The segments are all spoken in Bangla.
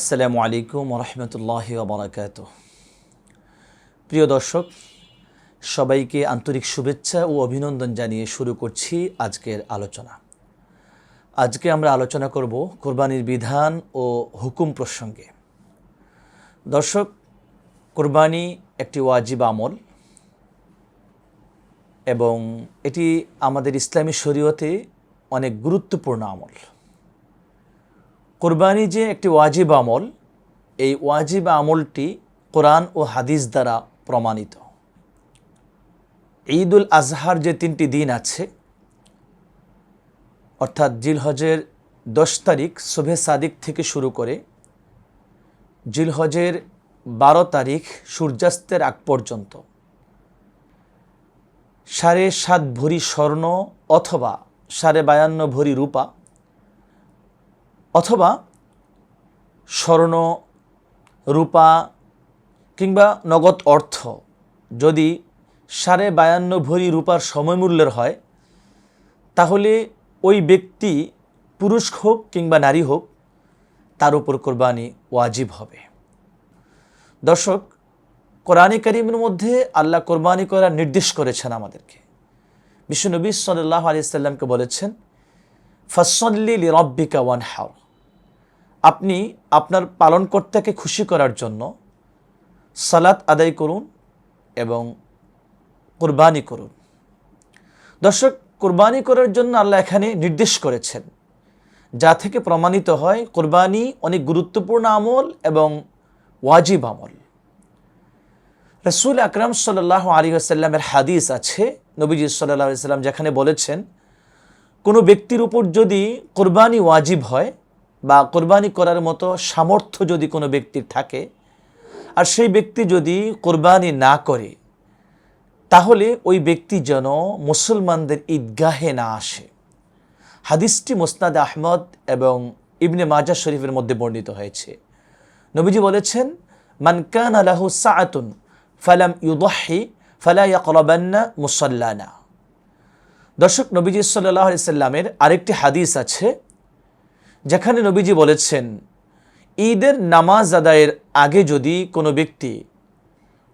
আসসালামু আলাইকুম রহমতুল্লাহ বারাকাত প্রিয় দর্শক, সবাইকে আন্তরিক শুভেচ্ছা ও অভিনন্দন জানিয়ে শুরু করছি আজকের আলোচনা। আজকে আমরা আলোচনা করব কোরবানির বিধান ও হুকুম প্রসঙ্গে। দর্শক, কোরবানি একটি ওয়াজিব আমল এবং এটি আমাদের ইসলামী শরীয়তে অনেক গুরুত্বপূর্ণ আমল। কোরবানি যে একটি ওয়াজিব আমল, এই ওয়াজিব আমলটি কোরআন ও হাদিস দ্বারা প্রমাণিত। ঈদুল আজহার যে তিনটি দিন আছে, অর্থাৎ জিলহজের দশ তারিখ শুভে সাদিক থেকে শুরু করে জিলহজের বারো তারিখ সূর্যাস্তের আগ পর্যন্ত সাড়ে সাত ভরি স্বর্ণ অথবা সাড়ে বায়ান্ন ভরি রূপা অথবা স্বর্ণ, রূপা কিংবা নগদ অর্থ যদি সাড়ে বায়ান্ন ভরি রূপার সময়মূল্যের হয়, তাহলে ওই ব্যক্তি পুরুষ হোক কিংবা নারী হোক, তার উপর কোরবানি ওয়াজিব হবে। দর্শক, কোরআনে করিমের মধ্যে আল্লাহ কোরবানি করার নির্দেশ করেছেন আমাদেরকে। বিশ্বনবী সাল্লাহ আলি সাল্লামকে বলেছেন ফসল্লি রব্বিকা ওয়ান হাও আপনি আপনার পালনকর্তাকে খুশি করার জন্য সালাত আদায় করুন এবং কোরবানি করুন। দর্শক, কোরবানি করার জন্য আল্লাহ এখানে নির্দেশ করেছেন, যা থেকে প্রমাণিত হয় কোরবানি অনেক গুরুত্বপূর্ণ আমল এবং ওয়াজিব আমল। রসুল আকরাম সাল্লাহ আলী আসাল্লামের হাদিস আছে, নবীজি সাল্লাহ সাল্লাম যেখানে বলেছেন, কোনো ব্যক্তির উপর যদি কোরবানি ওয়াজিব হয় বা কোরবানি করার মতো সামর্থ্য যদি কোনো ব্যক্তির থাকে, আর সেই ব্যক্তি যদি কোরবানি না করে, তাহলে ওই ব্যক্তি যেন মুসলমানদের ঈদগাহে না আসে। হাদিসটি মোসনাদ আহমদ এবং ইবনে মাজা শরীফের মধ্যে বর্ণিত হয়েছে। নবীজি বলেছেন মানকান আলাহু সাআতুন ফালাম ইউদহি ফালা ইয়াকরাবান্না মুসাল্লানা। দর্শক, নবীজি সাল্লাহ সাল্লামের আরেকটি হাদিস আছে যেখানে নবীজি বলেছেন, ঈদের নামাজ আদায়ের আগে যদি কোনো ব্যক্তি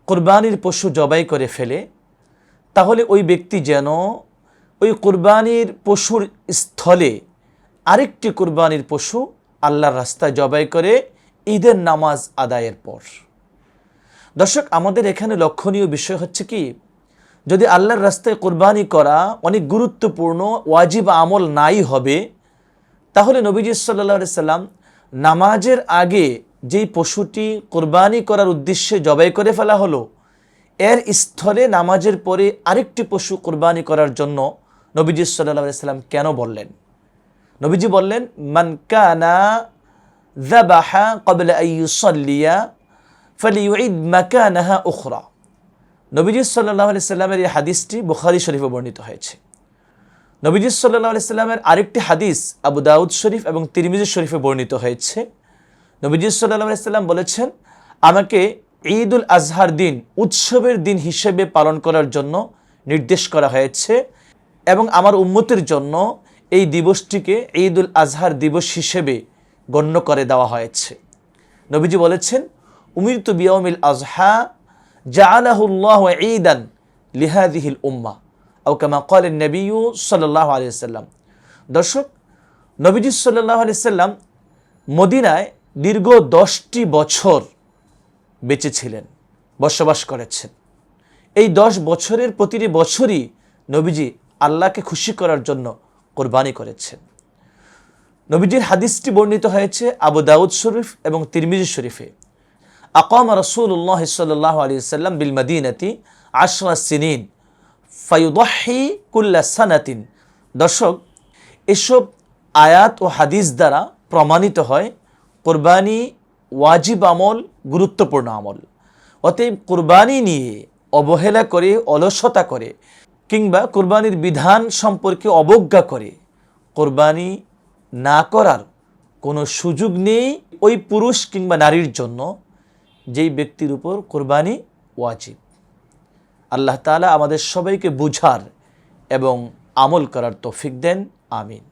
কোরবানির পশু জবাই করে ফেলে, তাহলে ওই ব্যক্তি যেন ওই কোরবানির পশুর স্থলে আরেকটি কোরবানির পশু আল্লাহর রাস্তায় জবাই করে ঈদের নামাজ আদায়ের পর। দর্শক, আমাদের এখানে লক্ষণীয় বিষয় হচ্ছে কি, যদি আল্লাহর রাস্তায় কোরবানি করা অনেক গুরুত্বপূর্ণ, ওয়াজিব আমল নাই হবে তাহলে নবীজি সাল্লা সাল্লাম নামাজের আগে যেই পশুটি কোরবানি করার উদ্দেশ্যে জবাই করে ফেলা হলো, এর স্থলে নামাজের পরে আরেকটি পশু কোরবানি করার জন্য নবীজি সাল্লা সাল্লাম কেন বললেন? নবীজি বললেন মানকানা জাবাহা কবলা আইসল্লিয়া ফলিউঈদ মাকানাহা উখরা। নবীজি সাল্লাহ সাল্লামের এই হাদিসটি বুখারি শরীফে বর্ণিত হয়েছে। নবীজি সাল্লাহ আলি সাল্লামের আরেকটি হাদিস আবু দাউদ শরীফ এবং তিরমিজি শরীফে বর্ণিত হয়েছে। নবীজি সাল্লাহ আলি সাল্লাম বলেছেন, আমাকে ঈদুল আজহার দিন, উৎসবের দিন হিসেবে পালন করার জন্য নির্দেশ করা হয়েছে এবং আমার উম্মতের জন্য এই দিবসটিকে ঈদুল আজহার দিবস হিসেবে গণ্য করে দেওয়া হয়েছে। নবীজি বলেছেন উমির তু বিয়মিল আজহা জাআলাহুল্লাহ ঈদান লিহাদিহিল উম্মা। আও কামা কলেন নবীউ সাল্লাহ আলি সাল্লাম। দর্শক, নবীজি সাল্লাহ আলি সাল্লাম মদিনায় দীর্ঘ দশটি বছর বেঁচে ছিলেন, বসবাস করেছেন। এই দশ বছরের প্রতিটি বছরই নবীজি আল্লাহকে খুশি করার জন্য কোরবানি করেছেন। নবীজির হাদিসটি বর্ণিত হয়েছে আবু দাউদ শরীফ এবং তিরমিজি শরীফে। আকাম রসুল্লাহ সাল্লাহ আলী সাল্লাম বিল মদিনাতি আশরা সিনিন। ফায়ুদহি কুল্লা সানাতিন। দর্শক, এসব আয়াত ও হাদিস দ্বারা প্রমাণিত হয় কোরবানি ওয়াজিব আমল, গুরুত্বপূর্ণ আমল। অতএব কোরবানি নিয়ে অবহেলা করে, অলসতা করে কিংবা কোরবানির বিধান সম্পর্কে অবজ্ঞা করে কোরবানি না করার কোনো সুযোগ নেই ওই পুরুষ কিংবা নারীর জন্য যেই ব্যক্তির উপর কোরবানি ওয়াজিব। আল্লাহ তালা আমাদের সবাইকে বুঝার এবং আমল করার তৌফিক দেন। আমিন।